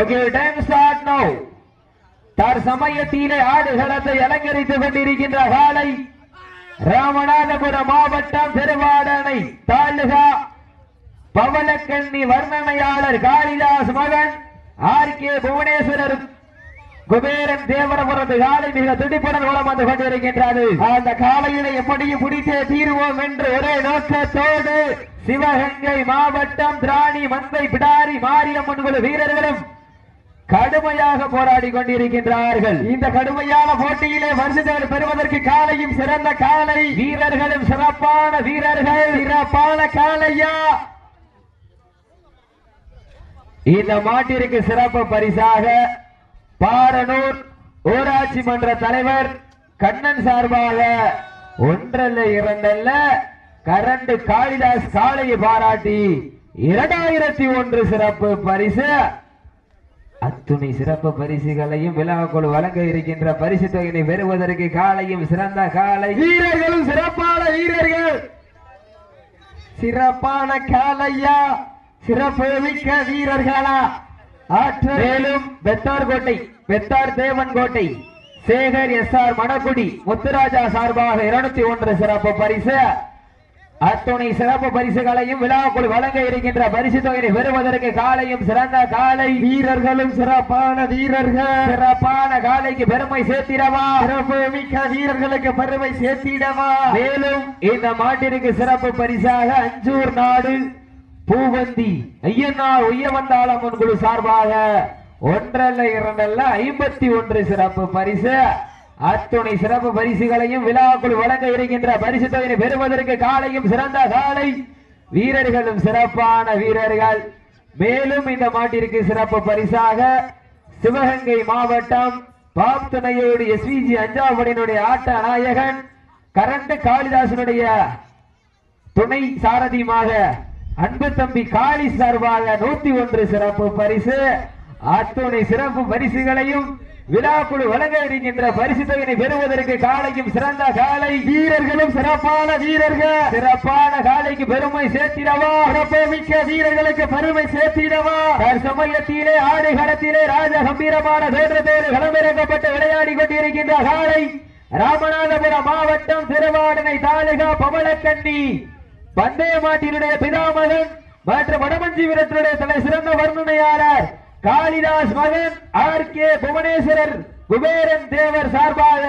Okay time start no தற்சமயத்திலே ஆடுகளத்தை அலங்கரித்துக் கொண்டிருக்கின்ற காலை ராமநாதபுரம் மாவட்டம் திருவாடனை தாலுகா பவளக்கண்ணி வர்ணனையாளர் காளிதாஸ் மகன் ஆர் கே புவனேஸ்வரர் குபேரன் தேவரபுரத்து காலை மிக துடிப்புடன் மூலம் வந்து கொண்டிருக்கின்றது. அந்த காலையினை எப்படியும் பிடித்தே தீருவோம் என்று ஒரே நோக்கத்தோடு சிவகங்கை மாவட்டம் திராணி மந்தை பிடாரி மாரியம்மன் வீரர்களும் கடுமையாக போராடி கொண்டிருக்கின்றார்கள். இந்த கடுமையான போட்டியிலே வருஷத்தவர் பெறுவதற்கு காலையும் சிறந்த காலை. வீரர்களும் சிறப்பான வீரர்கள். சிறப்பான காலையா? இந்த மாட்டிற்கு சிறப்பு பரிசாக பாரனூர் ஊராட்சி மன்ற தலைவர் கண்ணன் சார்பாக ஒன்றல்ல இரண்டல்ல கரண்ட் காளிதாஸ் காளையை பாராட்டி இரண்டாயிரத்தி ஒன்று சிறப்பு பரிசு. அத்துணை சிறப்பு பரிசுகளையும் விழாக்குழு வழங்க இருக்கின்ற பரிசு தொகையினை பெறுவதற்கு காலையும் சிறந்த காலை. வீரர்களும் சிறப்பான வீரர்கள். சிறப்பான காலையா? சிறப்பு மிக்க வீரர்களா? ஆற்றல் மேலும் கோட்டை பெத்தார் தேவன் கோட்டை சேகர் எஸ் ஆர் மணக்குடி முத்துராஜா சார்பாக இருநூத்தி ஒன்று சிறப்பு பரிசு. அத்துணை சிறப்பு பரிசுகளையும் விழாக்குள் வழங்க இருக்கின்ற பரிசு தொகையை பெறுவதற்கு காலையும் சிறந்த காலை. வீரர்களும் சிறப்பான வீரர்கள். சிறப்பான காலைக்கு பெருமை சேர்த்திடவா? சிறப்பு மிக்க வீரர்களுக்கு பெருமை சேர்த்திடவா? மேலும் இந்த மாட்டிற்கு சிறப்பு பரிசாக அஞ்சூர் நாடு பூவந்தி ஐயனார் உயவந்தாளம் குழு சார்பாக ஒன்றல்ல இரண்டல்ல ஐம்பத்தி ஒன்று சிறப்பு பரிசு. அத்துணை சிறப்பு பரிசுகளையும் விழாக்குள் வழங்க இருக்கின்ற பரிசு தொகையை பெறுவதற்கு காலையும் சிறந்த காலை. வீரர்களும் சிறப்பான வீரர்கள். மேலும் இந்த மாட்டிற்கு சிறப்பு பரிசாக சிவகங்கை மாவட்டம் பாப்துணையோடு எஸ்விஜி அஞ்சாவடியினுடைய ஆட்ட நாயகன் கரண்ட் காளிதாசனுடைய துணை சாரதியுமாக அன்பு தம்பி காளி சார்பாக நூத்தி ஒன்று சிறப்பு பரிசு. அத்துணை சிறப்பு பரிசுகளையும் விழாக்குழு வழங்க இருக்கின்ற பரிசு தொகையினை பெறுவதற்கு காலையும் சிறந்த காலை வீரர்களும் சிறப்பான வீரர்கள். சிறப்பான காலைக்கு பெருமை சேர்த்திடவா? சிறப்புமிக்க வீரர்களுக்கு பெருமை சேர்த்திடவா? சமயத்திலே ஆடு கடத்திலே ராஜ கம்பீரமான தோற்றத்தோடு களமிறக்கப்பட்டு விளையாடி கொண்டிருக்கின்ற காலை ராமநாதபுரம் மாவட்டம் திருவாடனை தாலுகா பவளக்கண்ணி. பந்தய மாட்டினுடைய பிதாமகன் மற்றும் வடமஞ்சி வீரத்தினுடைய தலை சிறந்த வர்ணனையாளர் காளிதாஸ் மகன் ஆர் கே புவனேஸ்வரர் குபேரன் தேவர் சார்பாக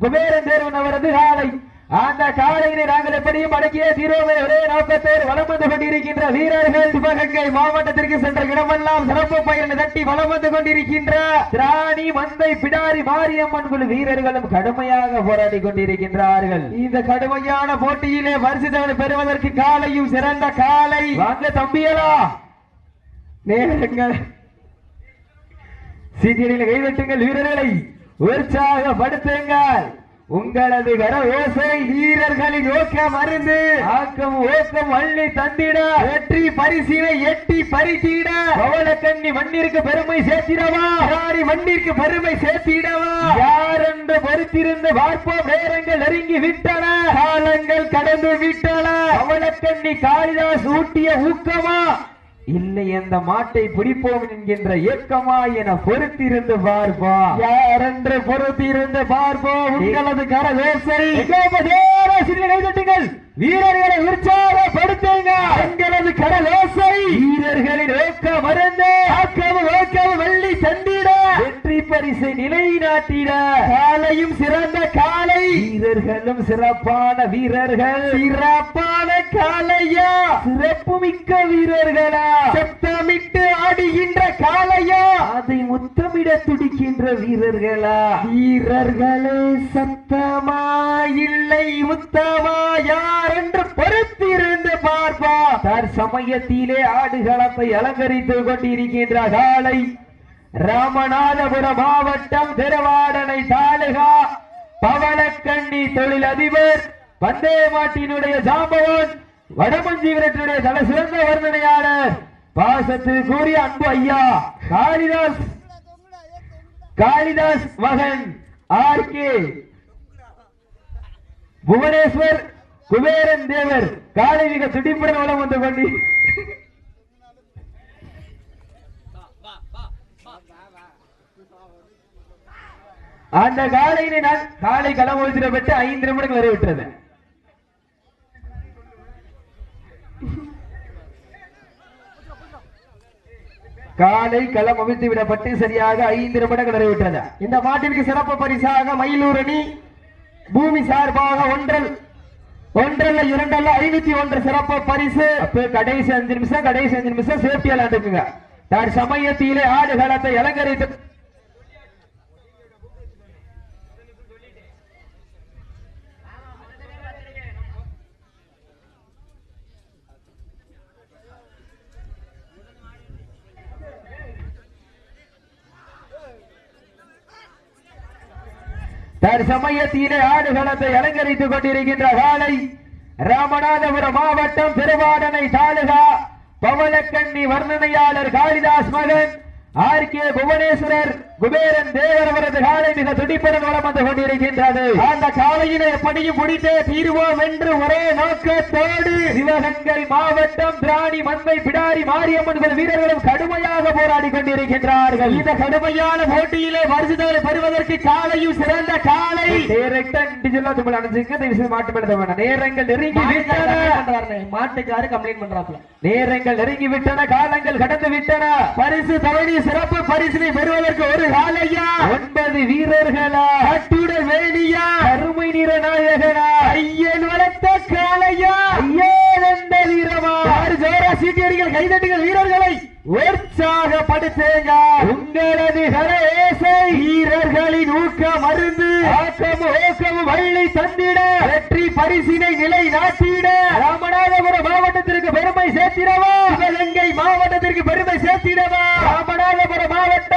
குபேரன் தேவன் அவரது காலை. அந்த காலையினை நாங்கள் எப்படியும் அடக்கிய தீரோவை ஒரே நோக்கத்தோடு வலம் வந்து கொண்டிருக்கின்ற வீரர்கள் சிவகங்கை மாவட்டத்திற்கு சென்ற இடமெல்லாம் சிறப்பு பயனை தட்டி வலம் வந்து கொண்டிருக்கின்ற திராணி மந்தை பிடாரி மாரியம்மன் குழு வீரர்களும் கடுமையாக போராடி கொண்டிருக்கின்றார்கள். இந்த கடுமையான போட்டியிலே வரிசை பெறுவதற்கு காலையும் சிறந்த காலை. வாங்க தம்பியலா. நேரங்கள். சீட்டியடியில் கைவிட்டுங்கள் வீரர்களை. உற்சாகப்படுத்துங்கள் உங்களது கர ஓசை வீரர்களின் ஓக்கம் அறிந்து ஆக்கம் ஓக்கம் அள்ளி தந்திட. வெற்றி பரிசீலை எட்டி பறித்திட. பவளக்கண்ணி மண்ணிற்கு பெருமை சேர்த்திடவா? யாரி மண்ணிற்கு பெருமை சேர்த்திடவா? யார் என்று பொறுத்திருந்து பார்ப்போம். நேரங்கள் நெருங்கி விட்டன. காலங்கள் கடந்து விட்டன. பவளக்கண்ணி காளிதாஸ் ஊட்டிய ஊக்கமா? இல்லை அந்த மாட்டை பிடிப்போம் என்கின்ற ஏக்கமா என பொறுத்திருந்து பார்ப்பா. யாரென்று பொறுத்திருந்து பார்ப்போம்? உங்களது கரவேசை கைதட்டுங்கள். வீரர்களை உற்சாகப்படுத்துங்க. எங்களது கடலோசை. வீரர்களின் ஓக்க மருந்து. ஆக்கவும் ஓக்கவும் வெள்ளி தந்திட வெற்றி பரிசை நிலைநாட்டிட. காலையும் சிறந்த காலை. வீரர்களும் சிறப்பான வீரர்கள். சிறப்பான காலையா. சிறப்பு மிக்க வீரர்களா. சத்தமிட்டு ஆடுகின்ற காலையா. அதை முத்தமிட துடிக்கின்ற வீரர்களா வீரர்களே சத்தமா இல்லை முத்தமா யார் என்று பொறுத்திருந்து பார்ப்பா தற்சமயத்திலே ஆடுகளத்தை அலங்கரித்துக் கொண்டிருக்கின்ற காலை ராமநாதபுரம் மாவட்டம் திருவாடனை தாலுகா பவளக்கண்ணி தொழிலதிபர் பந்தய மாட்டினுடைய ஜாம்பவன் வடமஞ்சி வீரத்தினுடைய தலை சிறந்த வர்ணனையாளர் பாசத்து கூறிய அன்பு ஐயா காளிதாஸ் காளிதாஸ் மகன் ஆர் கே புவனேஸ்வர் குபேரன் தேவர். காலை மிக துடிப்புடன் வளம் வந்து கொண்டு அந்த காலையினை நான் காலை களம் ஒழிச்சிடப்பட்டு ஐந்து நிமிடங்கள் வரை விட்டுறேன் காலை களம் அமைத்து விடப்பட்டு சரியாக ஐந்து நிமிடங்கள் நிறைவேற்றது. இந்த மாட்டிற்கு சிறப்பு பரிசாக மயிலூர் அணி பூமி சார்பாக ஒன்றல் ஒன்றல்ல இரண்டல்ல ஐநூத்தி ஒன்று சிறப்பு பரிசு. கடைசி அஞ்சு நிமிஷம் கடைசி அஞ்சு நிமிஷம் சேஃப்டியா விளையாண்டுக்குங்க சமயத்திலே ஆடு களத்தை அலங்கரித்து தற்சமயத்திலே ஆடுகளத்தை அலங்கரித்துக் கொண்டிருக்கின்ற காலை ராமநாதபுரம் மாவட்டம் திருவாடனை தாலுகா பவளக்கண்ணி வர்ணனையாளர் காளிதாஸ் மகன் ஆர் கே புவனேஸ்வரர். குபேரன் தேவர் அவரது காலை மிக துடிப்புடன் வளம் வந்து கொண்டிருக்கின்றது. அந்த காலையிலே எப்படியும் முடித்தே தீர்வோம் என்று ஒரே நோக்கத்தோடு சிவகங்கை மாவட்டம் திராணி மந்தை பிடாரி மாரியம்மன் வீரர்களும் கடுமையாக போராடி கொண்டிருக்கின்றார்கள். இந்த கடுமையான போட்டியிலே பரிசுகளை பெறுவதற்கு காலையும் சிறந்த காலை. நேரங்கள் நெருங்கி விட்டன. மாட்டுக்காரு கம்ப்ளைண்ட் பண்றாப்ல நேரங்கள் நெருங்கி விட்டன. காலங்கள் கடந்து விட்டன. பரிசு தவணி சிறப்பு பரிசினை பெறுவதற்கு ஒரு காலையா ஒன்பது வீரர்களா? கட்டுடல் வேணியா? கருமை நிற நாயகனா? ஐயன் வளர்த்த காலையா ஐயேந்த வீரமா? யாரு ஜோரா சீட்டியடிகள் கைதட்டுகள் வீரர்களை? உற்சாகப்படுத்துங்க. உங்களது கரேசை வீரர்களின் ஊக்க மருந்து. ஆக்கமும் ஊக்கமும் வள்ளி தந்திட. வெற்றி பரிசினை நிலை நாட்டிட. ராமநாதபுரம் மாவட்டத்திற்கு பெருமை சேர்த்திடவா? சிவகங்கை மாவட்டத்திற்கு பெருமை சேர்த்திடவா? ராமநாதபுரம் மாவட்டம்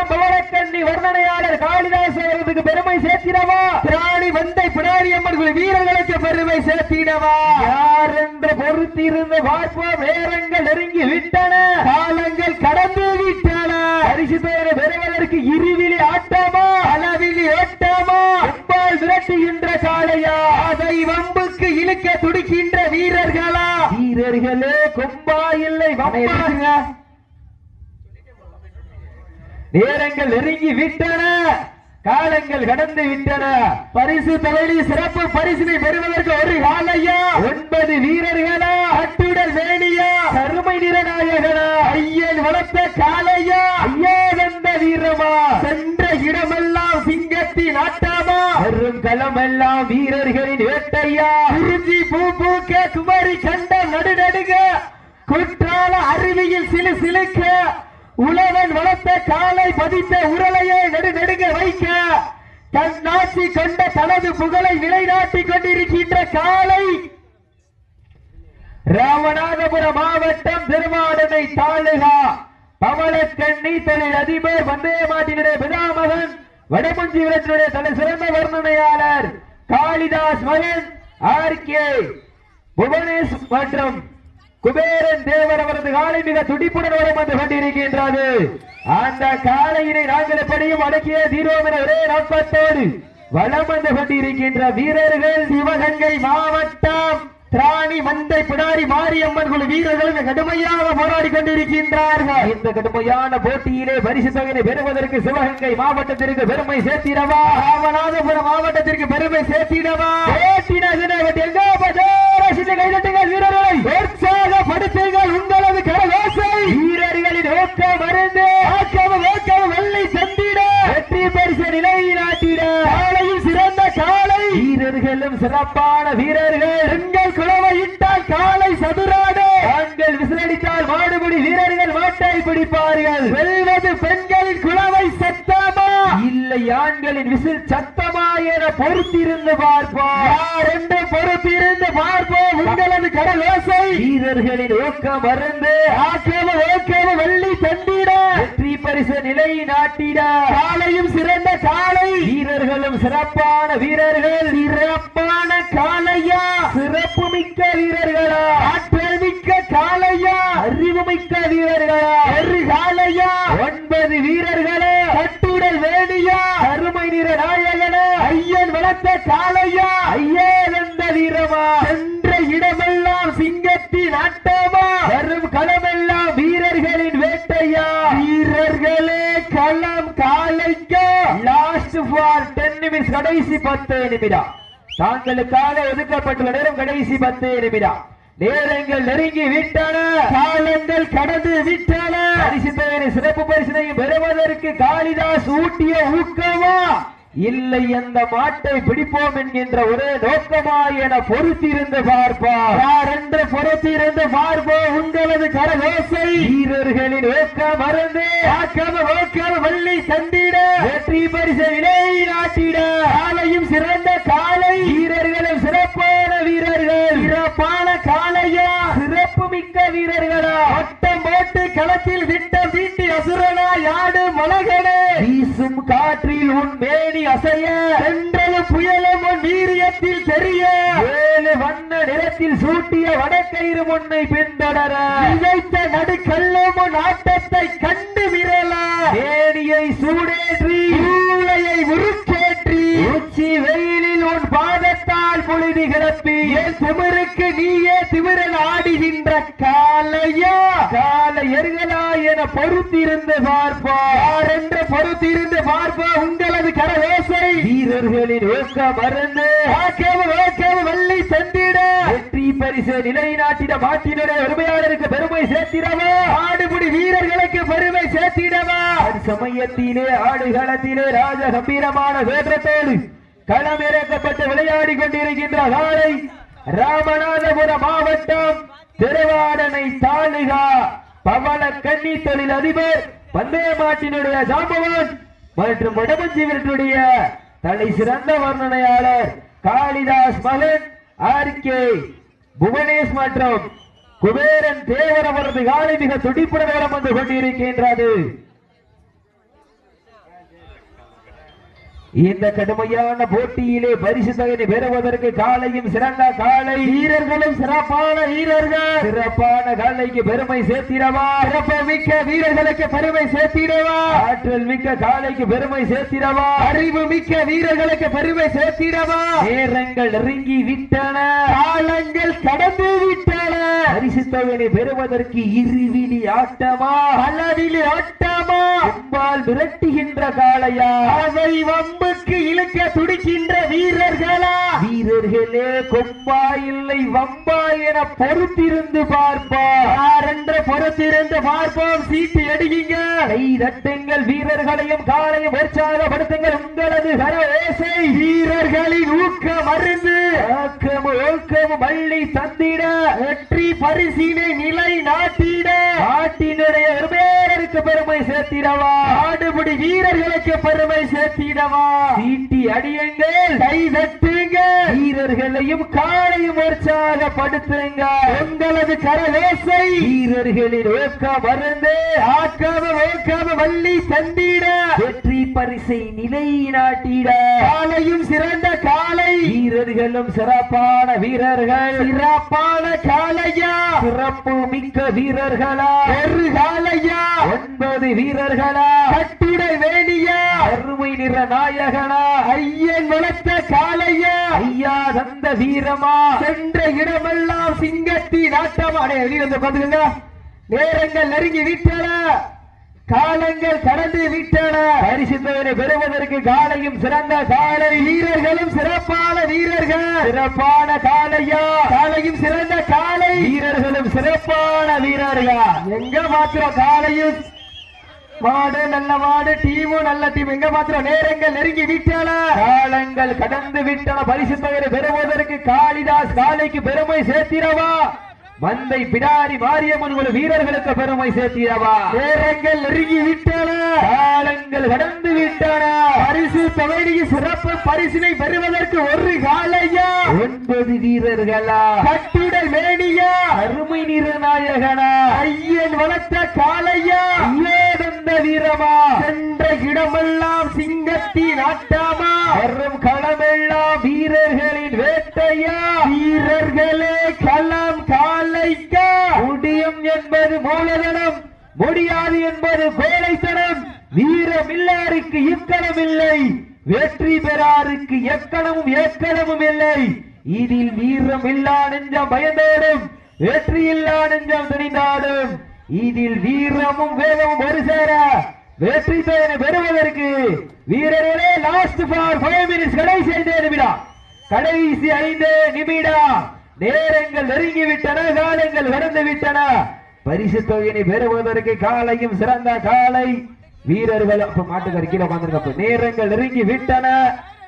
பவளக்கண்ணி வர்ணனையாளர் காளிதாஸ் அவர்களுக்கு பெருமை சேர்த்திடவா? பிராணி வந்தை பிராணி அம்மன் வீரர்களுக்கு பெருமை சேர்த்திடவா? யார் என்று பொறுத்திருந்து பார்ப்போம் நேரங்கள் நெருங்கி விட்டன. காலங்கள் கடந்து விட்டன. பரிசு பெயரை பெறுவதற்கு இருவிழி ஆட்டமா? அளவில் ஓட்டமா? அப்பால் விரட்டுகின்ற காளையா அதை வம்புக்கு இழுக்க துடிக்கின்ற வீரர்களா? வீரர்களே கொம்பா இல்லை வம்பா நேரங்கள் நெருங்கி விட்டன. காலங்கள் கடந்து விட்டன. பரிசு தலைவி சிறப்பு பரிசினை பெறுவதற்கு ஒரு காலையா? ஒன்பது வீரர்களா? அட்டுடல் வேணியா? கருமை நிறநாயகனா ஐயன் வளர்த்த காலையா ஐயானந்த வீரமா? சென்ற இடமெல்லாம் சிங்கத்தின் ஆட்டாமா? வரும் களமெல்லாம் வீரர்களின் வேட்டையா? குறிஞ்சி பூ பூக்க குமரி கண்ட நடுநடுக குற்றால அருவியில் சிலு சிலுக்க உழவன் வளர்த்த காலை பதித்த உரலையே நடுநடுங்க வைக்க. தன்னாட்சி கொண்ட தனது புகழை நிலைநாட்டிக் கொண்டிருக்கின்ற காலை. ராமநாதபுரம் மாவட்டம் திருமாடனை தாலுகா பவளக்கண்ணி தொழில் அதிபர் வந்தே மாட்டினுடைய பிதாமகன் வடமஞ்சி விளத்தினுடைய தலை சிறந்த வர்ணனையாளர். காளிதாஸ் மகன் ஆர் கே. புவனேஷ் மற்றும் குபேரன் தேவர் அவரது காலை மிக துடிப்புடன் வளம் வந்து கொண்டிருக்கின்றது. அந்த காலையினை நாங்கள் எப்படியும் அடக்கிய தீர்வோம் என ஒரே நோக்கத்தோடு வளம் வந்து கொண்டிருக்கின்ற வீரர்கள் சிவகங்கை மாவட்டம். திராணி மந்தை பிடாரி மாரியம்மன் குழு வீரர்களும் கடுமையாக போராடி கொண்டிருக்கின்றார்கள். இந்த கடுமையான போட்டியிலே பரிசு தொகையை பெறுவதற்கு சிவகங்கை மாவட்டத்திற்கு பெருமை சேர்த்திடவா? ராமநாதபுரம் மாவட்டத்திற்கு பெருமை சேர்த்திடவா? கைதட்டுங்கள் வீரர்களை. உற்சாகப்படுத்துங்கள் உங்களது கரகோசை வீரர்களின் ஊக்கம் மருந்து ஆக்கம ஓக்கம வெள்ளை சந்திட வெற்றி பரிசு நிலைநாட்டிட காலையும் சிறந்த காலை வீரர்களும் சிறப்பான வீரர்கள். பெண்கள் குழவை இட்டால் காலை சதுராடு ஆண்கள் விசிலடித்தால் மாடுபிடி வீரர்கள் மாட்டை பிடிப்பார்கள். வெல்வது பெண்களின் குழவை சத்தமா? இல்லை ஆண்களின் விசில் சத்தமா என பொறுத்திருந்து பார்ப்போம். என்று பொறுத்திருந்து பார்ப்போம். உங்களது கரகோசை வீரர்களின் ஊக்கம் மருந்து ஆக்கம ஓக்கம வெள்ளி சந்திட வெற்றி பரிசு நிலை நாட்டிட. காலையும் சிறந்த காலை. வீரர்களும் சிறப்பான வீரர்கள். சிறப்பான காலையா சிறப்பு மிக்க வீரர்களா. ஆற்றல் மிக்க காலையா? அறிவு மிக்க வீரர்களா. ஒரு காலையா? ஒன்பது வீரர்களே. கட்டுடல் வேணியா? அருமை நிற நாயகன. ஐயன் வளர்த்த காலையா ஐயேனந்த வீரமா? சென்ற இடமெல்லாம் சிங்கத்தின் ஆட்டமா வரும் களமெல்லாம் வீரர்களின் வேட்டையா? வீரர்களே களம் காலைக்கா லாஸ்ட் ஃபார் டென் கடைசி பத்து நிமிடம். தாங்களுக்காக ஒதுக்கப்பட்டுள்ள நேரம் கடைசி பத்து நிமிடம். நேரங்கள் நெருங்கி விட்டன. காலங்கள் கடந்து விட்டன. பரிசுத்தவனை சிறப்பு பரிசனையும் பெறுவதற்கு காளிதாஸ் ஊட்டிய ஊக்கமா? இல்லை அந்த மாட்டை பிடிப்போம் என்கின்ற ஒரே நோக்கமா என பொறுத்திருந்து பார்ப்பார். யார் என்று பொறுத்திருந்து பார்ப்போம் உங்களது கரகோசை. வீரர்களின் ஊக்கம் மறந்து. ஆக்கம ஓக்கம வள்ளி சந்திட வெற்றி பரிசை நிலை நாட்டிட. காலையும் சிறந்த காலை. வீரர்களும் சிறப்பான வீரர்கள். சிறப்பான காலையா சிறப்பு மிக்க வீரர்களா? வட்டம் போட்டு களத்தில் விட்டம் வீட்டி அசுரனா யாடு மலகனே? வீசும் காற்றில் உன் மேனி அசைய. சென்றலும் புயலும் உன் வீரியத்தில் தெரிய. ஏழு வண்ண நிறத்தில் சூட்டிய வடக்கயிறு முன்னை பின்தொடர. இழைத்த நடுக்கல்லும் உன் ஆட்டத்தை கண்டு விரல மேனியை சூடேற்றி. சூளையை உருக்கேற்றி உச்சி வெயிலில் உன் பாதத்தால் புழுதி கிளப்பி என் திமிருக்கு நீயே திமிரல் ஆடுகின்ற காலையா கால எருகலா என பொறுத்திருந்து பார்ப்பார் யார் என்று பொறுத்திருந்து பார்ப்போம் உங்களது கரவேசை வீரர்களின் ஊக்க ஓக்கம வள்ளி சந்திட. வெற்றி பரிசு நிலைநாட்டிட மாட்டினுடைய உரிமையாளருக்கு பெருமை சேர்த்திடவா? ஆடுபுடி வீரர்களுக்கு பெருமை சேர்த்திடவா? சமயத்திலே ஆடுகளத்திலே ராஜ கம்பீரமான வேற்றத்தோடு களமிறக்கப்பட்டு விளையாடி கொண்டிருக்கின்ற காலை ராமநாதபுரம் மாவட்டம் திருவாடனை தாலுகா பவள கன்னி தொழில் அதிபர் பந்தய மாட்டினுடைய சாம்பவன் மற்றும் வடமஞ்சிவர்களுடைய தலை சிறந்த வர்ணனையாளர் காளிதாஸ் மகன் ஆர் கே புவனேஷ் மற்றும் குபேரன் தேவர் அவரது காலை மிக துடிப்புடன் வலம் வந்து கொண்டிருக்கின்றது. இந்த கடுமையான போட்டியிலே பரிசு தகுதி பெறுவதற்கு காலையும் சிறந்த காலை. வீரர்களும் சிறப்பான வீரர்கள். சிறப்பான காலைக்கு பெருமை சேர்த்திடவா? சிறப்பு மிக்க வீரர்களுக்கு பெருமை சேர்த்திடவா? ஆற்றல் மிக்க காலைக்கு பெருமை சேர்த்திடவா? அறிவு மிக்க வீரர்களுக்கு பெருமை சேர்த்திடவா? நேரங்கள் நெருங்கி விட்டன. காலங்கள் கடந்து விட்டன. பரிசு தொகையை பெறுவதற்கு இருவிழி ஆட்டமா? பலவிலி ஆட்டமா? அம்பால் விரட்டுகின்ற காளையா? அதை வம்புக்கு இழுக்க துடிக்கின்ற வீரர்களா? வீரர்களே கொம்பா இல்லை வம்பா என பொறுத்திருந்து பார்ப்பார் என்று பொறுத்திருந்து பார்ப்போம்? சீட்டு எடுங்க கை தட்டுங்கள் வீரர்களையும் காலையும் உற்சாகப்படுத்துங்கள் உங்களது கரவேசை வீரர்களின் ஊக்க மருந்து ஆக்கமு ஓக்கமு மள்ளி தந்திட. வெற்றி பரிசினை நிலை நாட்டிட. நாட்டினுடைய பெருமை சேர்த்திடவா. ஆடுபடி வீரர்களுக்கு பெருமை சேர்த்திடவா. சீட்டி அடியுங்கள். கை தட்டுங்க வீரர்களையும் காலையும் உற்சாகப்படுத்துங்க உங்களது கரவேசை வீரர்களின் ஊக்கம் மறந்து ஆக்காம ஓக்காம வள்ளி சந்திட வெற்றி பரிசை நிலைநாட்டிட. காலையும் சிறந்த காலை வீரர்களும் சிறப்பான வீரர்கள். சிறப்பான காலையா சிறப்பு மிக்க வீரர்களா. ஒரு காலையா ஒன்பது வீரர்களா. கட்டுடை வேணியா. அருமை நிற நாயகனா? ஐயன் வளர்த்த காலையா ஐயா தந்த வீரமா? சென்ற இடமெல்லாம் சிங்கத்தி நாட்டமானே வெளியில பார்த்துக்கங்க நேரங்கள் நெருங்கி விட்டன காலங்கள் கடந்து விட்டன பரிசுத்தவனை பெறுவதற்கு காலையும் சிறந்த காலை வீரர்களும் சிறப்பான வீரர்கள். சிறப்பான காலையா காலையும் சிறந்த காலை வீரர்களும் சிறப்பான வீரர்களா? எங்க மாத்திரம் காலையும் வாடு நல்ல மாடு டீமும் நல்ல டீம். எங்க மாத்திரம் நேரங்கள் நெருங்கி விட்டால காலங்கள் கடந்து விட்டன. பரிசுத்தவரை பெறுவதற்கு காளிதாஸ் காலைக்கு பெருமை சேர்த்திரவா மந்தை பிடாரி மாரியம்மன் ஒரு வீரர்களுக்கு பெருமை சேர்த்திடவா? நேரங்கள் நெருங்கி விட்டன காலங்கள் கடந்து விட்டன பரிசு தொகைக்கு சிறப்பு பரிசினை பெறுவதற்கு ஒரு காலையா ஒன்பது வீரர்களா? கட்டுடல் மேனியா? அருமை நிறநாயகனா? ஐயன் வளர்த்த காலையா ஏதந்த வீரமா? சென்ற இடமெல்லாம் சிங்கத்தின் ஆட்டாமா? வரும் களமெல்லாம் வீரர்களின் வேட்டையா? வீரர்களே களம் காலைக்கா? முடியும் என்பது மூலதனம் முடியாது என்பது கோழைத்தனம். வீரமில்லாருக்கு இக்கணம் இல்லை வெற்றி பெறாருக்கு எக்கணமும் ஏக்கணமும் இல்லை. இதில் வீரம் இல்லா நெஞ்சம் பயந்தோடும் வெற்றி இல்லா நெஞ்சம் துணிந்தாடும். இதில் வீரமும் வேகமும் ஒரு சேர வெற்றி பெயரை பெறுவதற்கு வீரர்களே லாஸ்ட் ஃபார் ஃபைவ் மினிட்ஸ் கடைசி ஐந்து நிமிடம் கடைசி ஐந்து நிமிடம் நேரங்கள் நெருங்கி விட்டன காலங்கள் கடந்து விட்டன பரிசு தொகையினை பெறுவதற்கு காலையும் சிறந்த காலை. வீரர்கள் அப்ப மாட்டுக்காரி கீழே உட்காந்துருக்க நேரங்கள் நெருங்கி விட்டன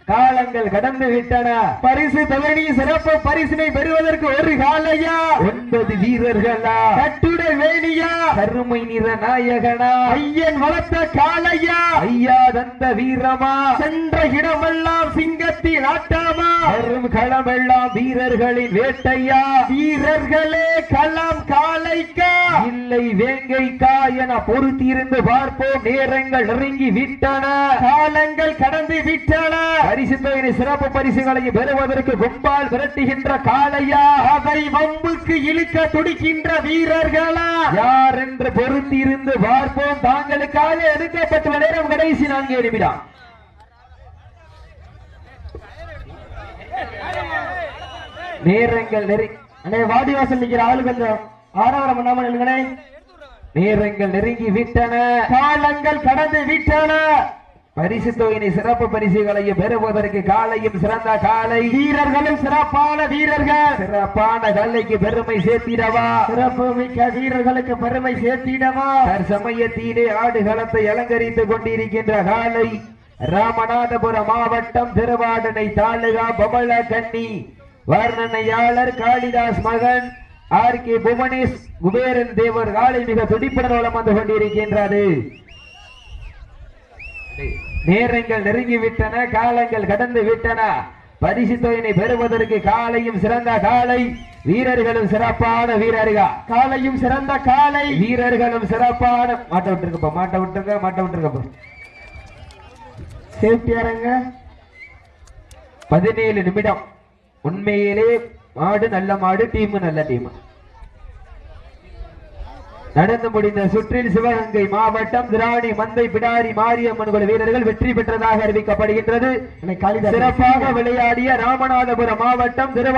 காலங்கள் கடந்து விட்டன. பரிசு தொகை சிறப்பு பரிசினை பெறுவதற்கு ஒரு காலையா? ஒன்பது வீரர்களா? கட்டுடை வேணியா? கருமை நிற நாயகனா? ஐயன் வளர்த்த காலையா ஐயா தந்த வீரமா? சென்ற இடமெல்லாம் சிங்கத்தின் ஆட்டாமா? வரும் களமெல்லாம் வீரர்களின் வேட்டையா? வீரர்களே களம் காலைக்கா இல்லை வேங்கைக்கா என பொறுத்திருந்து பார்ப்போம். நேரங்கள் நெருங்கி விட்டன. காலங்கள் கடந்து விட்டன. பரிசு தொகையினை சிறப்பு பரிசுகளை பெறுவதற்கு கும்பால் விரட்டுகின்ற காளையா அதை வம்புக்கு இழுக்க துடிக்கின்ற வீரர்களா? யார் என்று பொருத்தி இருந்து பார்ப்போம். தாங்களுக்காக எடுக்கப்பட்ட நேரம் கடைசி நான்கு நிமிடம். நேரங்கள் நெருங்கி அண்ணே வாடிவாசல் நிக்கிற ஆளு கொஞ்சம் ஆரவாரம் பண்ணாமல் நில்லுங்கண்ணே நேரங்கள் நெருங்கி விட்டன. காலங்கள் கடந்து விட்டன. பரிசு தொகையினை சிறப்பு பரிசுகளையும் பெறுவதற்கு காலையும் சிறந்த காலை. வீரர்களும் சிறப்பான வீரர்கள். சிறப்பான கல்லைக்கு பெருமை சேர்த்திடவா? சிறப்பு மிக்க வீரர்களுக்கு பெருமை சேர்த்திடவா? தற்சமயத்திலே ஆடுகளத்தை அலங்கரித்துக் கொண்டிருக்கின்ற காலை. ராமநாதபுரம் மாவட்டம் திருவாடனை தாலுகா பபள கன்னி வர்ணனையாளர் காளிதாஸ் மகன் ஆர் கே புவனேஷ் குபேரன் தேவர் காலை மிக துடிப்புடன் வந்து கொண்டிருக்கின்றது. நேரங்கள் நெருங்கி விட்டன காலங்கள் கடந்து விட்டன பரிசு தொகையினை பெறுவதற்கு காலையும் சிறந்த காலை வீரர்களும் சிறப்பான வீரர்கள். காலையும் சிறந்த காலை. வீரர்களும் சிறப்பான மாட்ட விட்டுருக்கப்பா மாட்ட விட்டுருங்க மாட்ட விட்டுருக்கப்பா சேஃப்டி இறங்க பதினேழு நிமிடம். உண்மையிலே மாடு நல்ல மாடு டீம் நல்ல டீம். நடந்து முடிந்த சுற்றில் சிவகங்கை மாவட்டம் திராணி மந்தை பிடாரி மாரியம்மன் குழு வீரர்கள் வெற்றி பெற்றதாக அறிவிக்கப்படுகின்றது. சிறப்பாக விளையாடிய ராமநாதபுரம் மாவட்டம் திருவா